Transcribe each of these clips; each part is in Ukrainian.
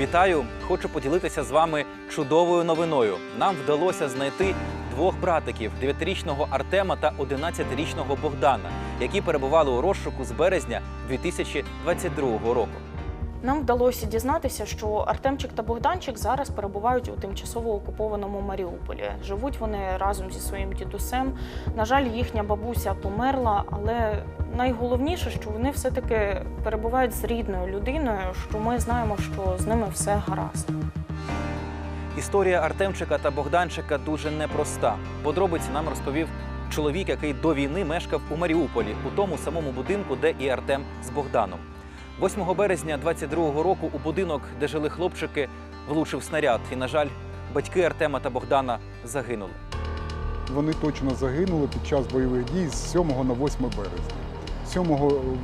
Вітаю! Хочу поділитися з вами чудовою новиною. Нам вдалося знайти двох братиків: 9-річного Артема та 11-річного Богдана, які перебували у розшуку з березня 2022 року. Нам вдалося дізнатися, що Артемчик та Богданчик зараз перебувають у тимчасово окупованому Маріуполі. Живуть вони разом зі своїм дідусем. На жаль, їхня бабуся померла, але найголовніше, що вони все-таки перебувають з рідною людиною, що ми знаємо, що з ними все гаразд. Історія Артемчика та Богданчика дуже непроста. Подробиці нам розповів чоловік, який до війни мешкав у Маріуполі, у тому самому будинку, де і Артем з Богданом. 8 березня 22-го року у будинок, де жили хлопчики, влучив снаряд. І, на жаль, батьки Артема та Богдана загинули. Вони точно загинули під час бойових дій з 7 на 8 березня. 7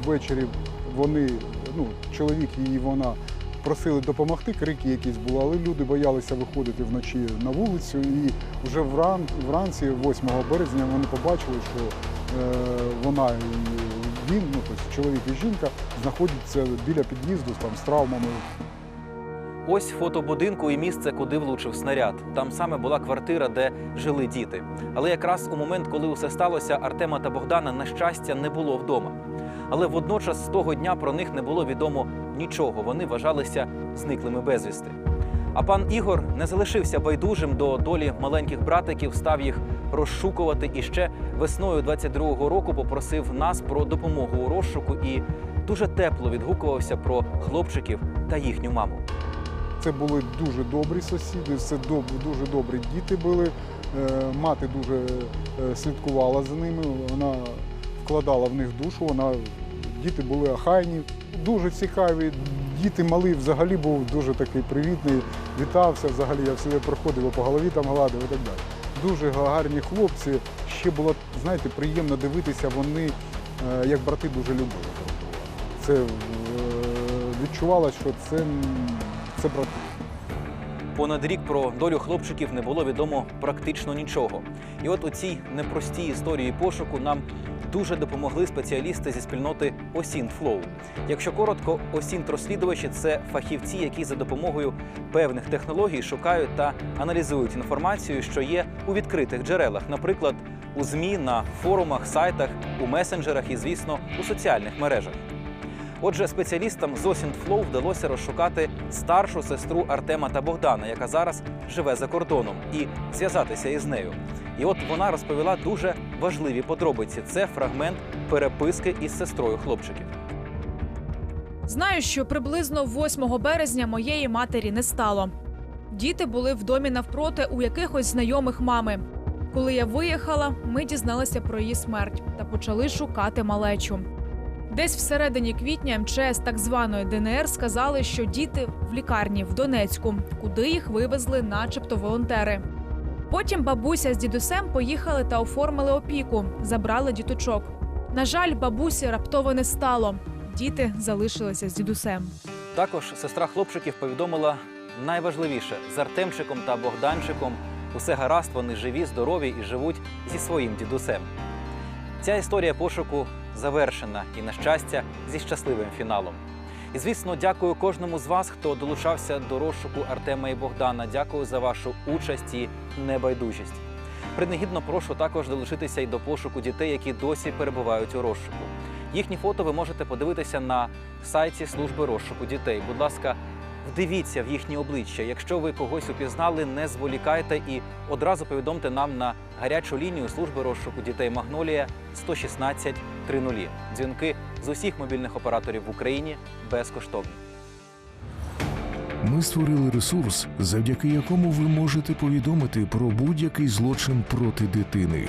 ввечері вони, ну, чоловік і вона просили допомогти, крики якісь були, але люди боялися виходити вночі на вулицю. І вже вран, вранці, 8 березня, вони побачили, що е, вона і він, ну тобто чоловік і жінка, знаходяться біля під'їзду там, з травмами. Ось фото будинку і місце, куди влучив снаряд. Там саме була квартира, де жили діти. Але якраз у момент, коли усе сталося, Артема та Богдана, на щастя, не було вдома. Але водночас з того дня про них не було відомо нічого. Вони вважалися зниклими безвісти. А пан Ігор не залишився байдужим до долі маленьких братиків, став їх розшукувати і ще весною 22-го року попросив нас про допомогу у розшуку і дуже тепло відгукувався про хлопчиків та їхню маму. Це були дуже добрі сусіди, це доб- дуже добрі діти були. Е, Мати дуже е, слідкувала за ними, вона вкладала в них душу, вона, діти були охайні, дуже цікаві. Діти малий взагалі був дуже такий привітний, вітався взагалі, я всюди проходив, по голові там гладив і так далі. Дуже гарні хлопці. Ще було, знаєте, приємно дивитися, вони е, як брати дуже любили. Це е, відчувалося, що це, це брати. Понад рік про долю хлопчиків не було відомо практично нічого. І от у цій непростій історії пошуку нам дуже допомогли спеціалісти зі спільноти Осінт Флоу. Якщо коротко, осінт розслідувачі це фахівці, які за допомогою певних технологій шукають та аналізують інформацію, що є у відкритих джерелах, наприклад, у ЗМІ, на форумах, сайтах, у месенджерах і, звісно, у соціальних мережах. Отже, спеціалістам з Осінтфлоу вдалося розшукати старшу сестру Артема та Богдана, яка зараз живе за кордоном, і зв'язатися із нею. І от вона розповіла дуже важливі подробиці. Це фрагмент переписки із сестрою хлопчиків. Знаю, що приблизно 8 березня моєї матері не стало. Діти були в домі навпроти у якихось знайомих мами. Коли я виїхала, ми дізналися про її смерть та почали шукати малечу. Десь всередині квітня МЧС так званої ДНР сказали, що діти в лікарні в Донецьку, куди їх вивезли, начебто волонтери. Потім бабуся з дідусем поїхали та оформили опіку, забрали діточок. На жаль, бабусі раптово не стало. Діти залишилися з дідусем. Також сестра хлопчиків повідомила найважливіше з Артемчиком та Богданчиком. Усе гаразд, вони живі, здорові і живуть зі своїм дідусем. Ця історія пошуку завершена і, на щастя, зі щасливим фіналом. І, звісно, дякую кожному з вас, хто долучався до розшуку Артема і Богдана. Дякую за вашу участь і небайдужість. Принагідно прошу також долучитися й до пошуку дітей, які досі перебувають у розшуку. Їхні фото ви можете подивитися на сайті служби розшуку дітей. Будь ласка, вдивіться в їхні обличчя. Якщо ви когось упізнали, не зволікайте і одразу повідомте нам на гарячу лінію служби розшуку дітей Магнолія 116 30. Дзвінки з усіх мобільних операторів в Україні безкоштовні. Ми створили ресурс, завдяки якому ви можете повідомити про будь-який злочин проти дитини.